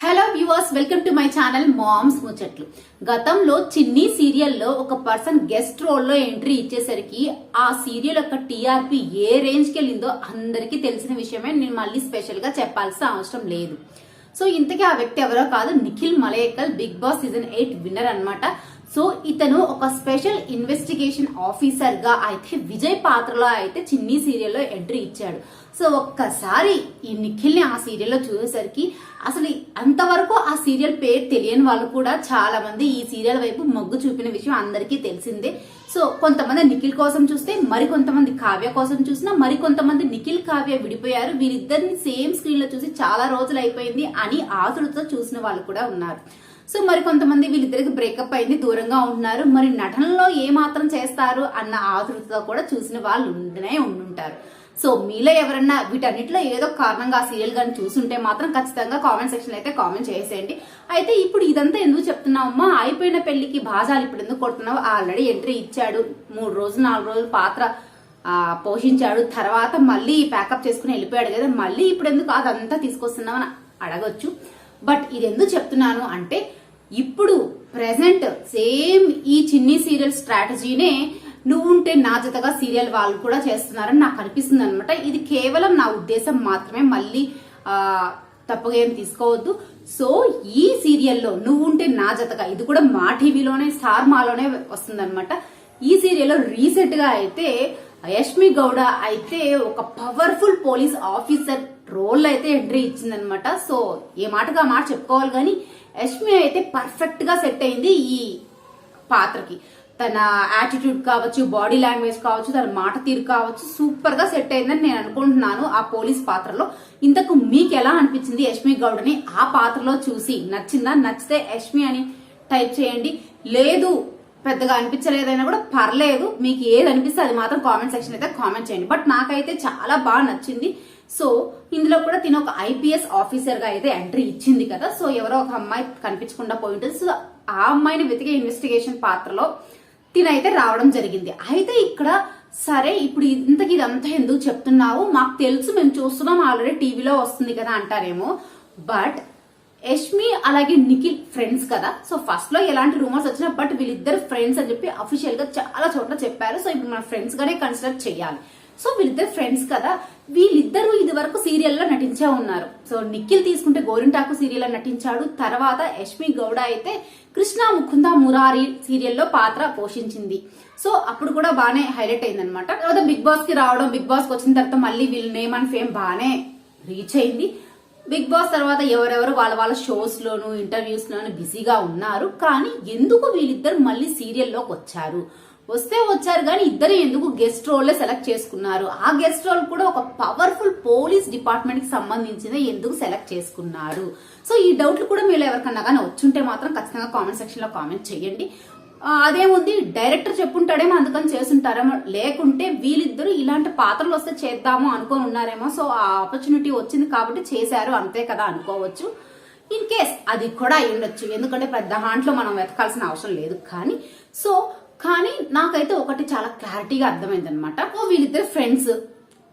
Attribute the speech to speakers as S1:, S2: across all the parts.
S1: Hello viewers welcome to my channel moms ముచ్చట్లు గతంలో చిన్ని సీరియల్లో ఒక పర్సన్ గెస్ట్ రోల్లో ఎంట్రీ ఇచ్చేసరికి ఆ సీరియల్ యొక్క టీఆర్పీ ఏ రేంజ్కి వెళ్ళిందో అందరికీ తెలిసిన విషయమే నేను మళ్ళీ స్పెషల్గా చెప్పాల్సిన అవసరం లేదు. సో ఇంతకీ ఆ వ్యక్తి ఎవరో కాదు Nikhil Maliyakkal Bigg Boss season eight winner అన్నమాట. సో ఇతను ఒక స్పెషల్ ఇన్వెస్టిగేషన్ ఆఫీసర్గా అయితే విజయ్ పాత్రలో అయితే చిన్ని సీరియల్లో ఎంట్రీ ఇచ్చాడు. సో ఒక్కసారి ఈ నిఖిల్ని ఆ సీరియల్లో చూసేసరికి అసలు అంతవరకు ఆ సీరియల్ పేరు తెలియని వాళ్ళు కూడా చాలా మంది ఈ సీరియల్ వైపు మొగ్గు చూపిన విషయం అందరికీ తెలిసిందే. సో కొంతమంది నిఖిల్ కోసం చూస్తే మరి కొంతమంది కావ్య కోసం చూసినా మరి కొంతమంది నిఖిల్ కావ్య విడిపోయారు. వీరిద్దరిని సేమ్ స్క్రీన్లో చూసి చాలా రోజులు అయిపోయింది అని ఆతులతో చూసిన వాళ్ళు కూడా ఉన్నారు. సో మరి కొంతమంది వీళ్ళిద్దరికి బ్రేకప్ అయింది దూరంగా ఉంటున్నారు. మరి నటనలో ఏ మాత్రం చేస్తారు అన్న ఆతృతతో కూడా చూసిన వాళ్ళు ఉంటూనే ఉండుంటారు. సో మీలో ఎవరన్నా వీటన్నిటిలో ఏదో కారణంగా ఆ సీరియల్ కానీ చూసుంటే మాత్రం ఖచ్చితంగా కామెంట్ సెక్షన్ అయితే కామెంట్ చేసేయండి. అయితే ఇప్పుడు ఇదంతా ఎందుకు చెప్తున్నావమ్మా అయిపోయిన పెళ్ళికి భాజాలు ఇప్పుడు ఎందుకు కొడుతున్నావు? ఆల్రెడీ ఎంట్రీ ఇచ్చాడు. మూడు రోజులు నాలుగు రోజులు పాత్ర పోషించాడు. తర్వాత మళ్ళీ ప్యాకప్ చేసుకుని వెళ్ళిపోయాడు కదా. మళ్ళీ ఇప్పుడు ఎందుకు అదంతా తీసుకొస్తున్నామని అడగొచ్చు. బట్ ఇది ఎందుకు చెప్తున్నాను అంటే ఇప్పుడు ప్రెసెంట్ సేమ్ ఈ చిన్ని సీరియల్ స్ట్రాటజీనే నువ్వుంటే నా జతగా సీరియల్ వాళ్ళు కూడా చేస్తున్నారని నాకు అనిపిస్తుంది అనమాట ఇది కేవలం నా ఉద్దేశం మాత్రమే. మళ్ళీ తప్పుగా ఏం తీసుకోవద్దు. సో ఈ సీరియల్లో నువ్వు ఉంటే నా జతగా ఇది కూడా మా టీవీలోనే స్టార్ మాలోనే వస్తుంది ఈ సీరియల్లో రీసెంట్గా అయితే యష్మి గౌడ అయితే ఒక పవర్ఫుల్ పోలీస్ ఆఫీసర్ రోల్ అయితే ఎంట్రీ ఇచ్చిందనమాట సో ఏ మాటగా మాట చెప్పుకోవాలి కానీ యష్మి అయితే పర్ఫెక్ట్గా సెట్ అయింది ఈ పాత్రకి. తన యాటిట్యూడ్ కావచ్చు బాడీ లాంగ్వేజ్ కావచ్చు తన మాట తీరు కావచ్చు సూపర్గా సెట్ అయిందని నేను అనుకుంటున్నాను ఆ పోలీస్ పాత్రలో. ఇంతకు మీకు ఎలా అనిపించింది యష్మి గౌడని ఆ పాత్రలో చూసి? నచ్చిందా? నచ్చితే యష్మి అని టైప్ చేయండి. లేదు పెద్దగా అనిపించలేదైనా కూడా పర్లేదు. మీకు ఏది అనిపిస్తే అది మాత్రం కామెంట్ సెక్షన్ అయితే కామెంట్ చేయండి. బట్ నాకైతే చాలా బాగా నచ్చింది. సో ఇందులో కూడా తిన ఒక ఐపీఎస్ ఆఫీసర్గా అయితే ఎంట్రీ ఇచ్చింది కదా. సో ఎవరో ఒక అమ్మాయి కనిపించకుండా పోయి ఉంటుంది సో ఆ అమ్మాయిని వెతికే ఇన్వెస్టిగేషన్ పాత్రలో తినైతే రావడం జరిగింది. అయితే ఇక్కడ సరే ఇప్పుడు ఇంతకి ఇదంతా ఎందుకు చెప్తున్నావు? మాకు తెలుసు మేము చూస్తున్నాం ఆల్రెడీ టీవీలో వస్తుంది కదా అంటారేమో. బట్ యష్మి అలాగే నిఖిల్ ఫ్రెండ్స్ కదా. సో ఫస్ట్లో ఎలాంటి రూమర్స్ వచ్చినా బట్ వీళ్ళిద్దరు ఫ్రెండ్స్ అని చెప్పి అఫీషియల్గా చాలా చోట్ల చెప్పారు. సో ఇప్పుడు మన ఫ్రెండ్స్ గానే కన్సిడర్ చేయాలి. సో వీళ్ళిద్దరు ఫ్రెండ్స్ కదా. వీళ్ళిద్దరూ ఇది వరకు సీరియల్లో నటించే ఉన్నారు. సో నిఖిల్ తీసుకుంటే గోరింటాకు సీరియల్ నటించాడు. తర్వాత యష్మి గౌడ అయితే కృష్ణ ముకుంద మురారి సీరియల్లో పాత్ర పోషించింది. సో అప్పుడు కూడా బాగానే హైలైట్ అయింది అనమాట తర్వాత బిగ్ బాస్కి రావడం బిగ్ బాస్కి వచ్చిన తర్వాత మళ్ళీ వీళ్ళ నేమ్ అండ్ ఫేమ్ బాగానే రీచ్ అయింది. బిగ్ బాస్ తర్వాత ఎవరెవరు వాళ్ళ వాళ్ళ షోస్ లోను ఇంటర్వ్యూస్ లోను బిజీగా ఉన్నారు. కానీ ఎందుకు వీళ్ళిద్దరు మళ్ళీ సీరియల్లోకి వచ్చారు? వస్తే వచ్చారు కానీ ఇద్దరు ఎందుకు గెస్ట్ రోల్ సెలెక్ట్ చేసుకున్నారు? ఆ గెస్ట్ రోల్ కూడా ఒక పవర్ఫుల్ పోలీస్ డిపార్ట్మెంట్కి సంబంధించింది ఎందుకు సెలెక్ట్ చేసుకున్నారు? సో ఈ డౌట్లు కూడా మీరు ఎవరికన్నా కానీ వచ్చుంటే మాత్రం ఖచ్చితంగా కామెంట్ సెక్షన్లో కామెంట్ చేయండి. అదేముంది? డైరెక్టర్ చెప్పుంటాడేమో అందుకని చేస్తుంటారేమో. లేకుంటే వీళ్ళిద్దరూ ఇలాంటి పాత్రలు వస్తే చేద్దాము అనుకొని ఉన్నారేమో. సో ఆ ఆపర్చునిటీ వచ్చింది కాబట్టి చేశారు అంతే కదా అనుకోవచ్చు. ఇన్ కేస్ అది కూడా అయ్యుండొచ్చు. ఎందుకంటే పెద్ద దాంట్లో మనం వెతకాల్సిన అవసరం లేదు. కానీ సో కానీ నాకైతే ఒకటి చాలా క్లారిటీగా అర్థమైంది అనమాట వీళ్ళిద్దరు ఫ్రెండ్స్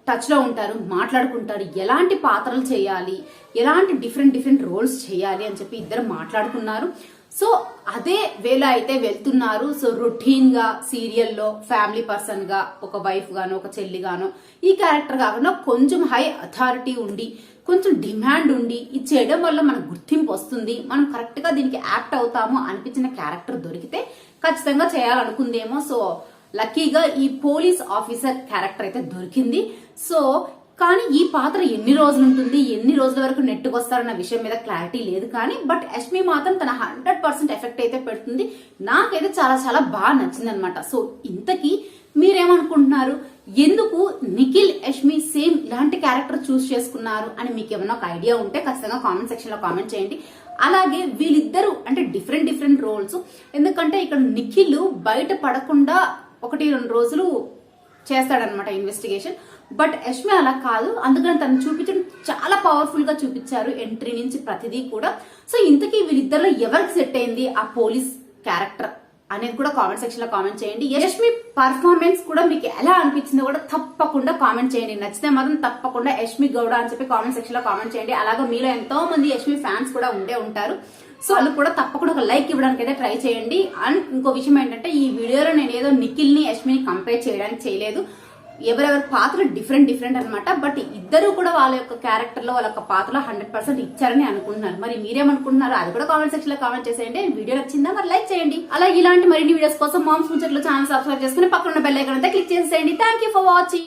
S1: టచ్లో ఉంటారు మాట్లాడుకుంటారు. ఎలాంటి పాత్రలు చేయాలి? ఎలాంటి డిఫరెంట్ డిఫరెంట్ రోల్స్ చేయాలి అని చెప్పి ఇద్దరు మాట్లాడుకున్నారు. సో అదే వేళ అయితే వెళ్తున్నారు. సో రొటీన్గా సీరియల్లో ఫ్యామిలీ పర్సన్గా ఒక వైఫ్ గాను ఒక చెల్లి గాను ఈ క్యారెక్టర్ కాకుండా కొంచెం హై అథారిటీ ఉండి కొంచెం డిమాండ్ ఉండి ఇది చేయడం వల్ల మనకు గుర్తింపు వస్తుంది. మనం కరెక్ట్గా దీనికి యాక్ట్ అవుతాము అనిపించిన క్యారెక్టర్ దొరికితే ఖచ్చితంగా చేయాలనుకుందేమో. సో లక్కీగా ఈ పోలీస్ ఆఫీసర్ క్యారెక్టర్ అయితే దొరికింది. సో కానీ ఈ పాత్ర ఎన్ని రోజులు ఉంటుంది ఎన్ని రోజుల వరకు నెట్టుకొస్తారన్న విషయం మీద క్లారిటీ లేదు కానీ బట్ యష్మి మాత్రం తన హండ్రెడ్ పర్సెంట్ ఎఫెక్ట్ అయితే పెడుతుంది. నాకైతే చాలా చాలా బాగా నచ్చింది అనమాట సో ఇంతకీ మీరేమనుకుంటున్నారు? ఎందుకు నిఖిల్ యష్మి సేమ్ ఇలాంటి క్యారెక్టర్ చూస్ చేసుకున్నారు అని మీకు ఏమైనా ఒక ఐడియా ఉంటే ఖచ్చితంగా కామెంట్ సెక్షన్లో కామెంట్ చేయండి. అలాగే వీళ్ళిద్దరూ అంటే డిఫరెంట్ డిఫరెంట్ రోల్స్ ఎందుకంటే ఇక్కడ నిఖిల్ బయట పడకుండా ఒకటి రెండు రోజులు చేస్తాడనమాట ఇన్వెస్టిగేషన్ బట్ యష్మి అలా కాదు. అందుకని తను చూపించడం చాలా పవర్ఫుల్గా చూపించారు ఎంట్రీ నుంచి ప్రతిదీ కూడా. సో ఇంతకీ వీళ్ళిద్దరిలో ఎవరికి సెట్ అయింది ఆ పోలీస్ క్యారెక్టర్ అనేది కూడా కామెంట్ సెక్షన్లో కామెంట్ చేయండి. యష్మి పర్ఫార్మెన్స్ కూడా మీకు ఎలా అనిపించిందో కూడా తప్పకుండా కామెంట్ చేయండి. నచ్చితే మాత్రం తప్పకుండా యష్మి గౌడ అని చెప్పి కామెంట్ సెక్షన్లో కామెంట్ చేయండి. అలాగే మీలో ఎంతో మంది యష్మి ఫ్యాన్స్ కూడా ఉండే ఉంటారు. సో వాళ్ళు కూడా తప్పకుండా ఒక లైక్ ఇవ్వడానికి అయితే ట్రై చేయండి. అండ్ ఇంకో విషయం ఏంటంటే ఈ వీడియోలో నేను ఏదో నిఖిల్ని యష్మిని కంపేర్ చేయడానికి చేయలేదు. ఎవరెవరి పాత్ర డిఫరెంట్ డిఫరెంట్ అనమాట బట్ ఇద్దరు కూడా వాళ్ళ యొక్క క్యారెక్టర్లో వాళ్ళ యొక్క పాత్రలో హండ్రెడ్ పర్సెంట్ ఇచ్చారని అనుకుంటున్నారు. మరి మీరేమనుకుంటున్నారు? అది కూడా కామెంట్ సెక్షన్లో కామెంట్ చేసేయండి. వీడియో నచ్చిందా మరి లైక్ చేయండి. అలాగే ఇలాంటి మరిన్ని వీడియోస్ కోసం మామ్స్ ముచ్చట్లు ఛానల్ సబ్స్క్రైబ్ చేసుకుని పక్కన ఉన్న బెల్ ఐకాన్ అయితే క్లిక్ చేసేయండి థ్యాంక్ యూ ఫర్ వాచింగ్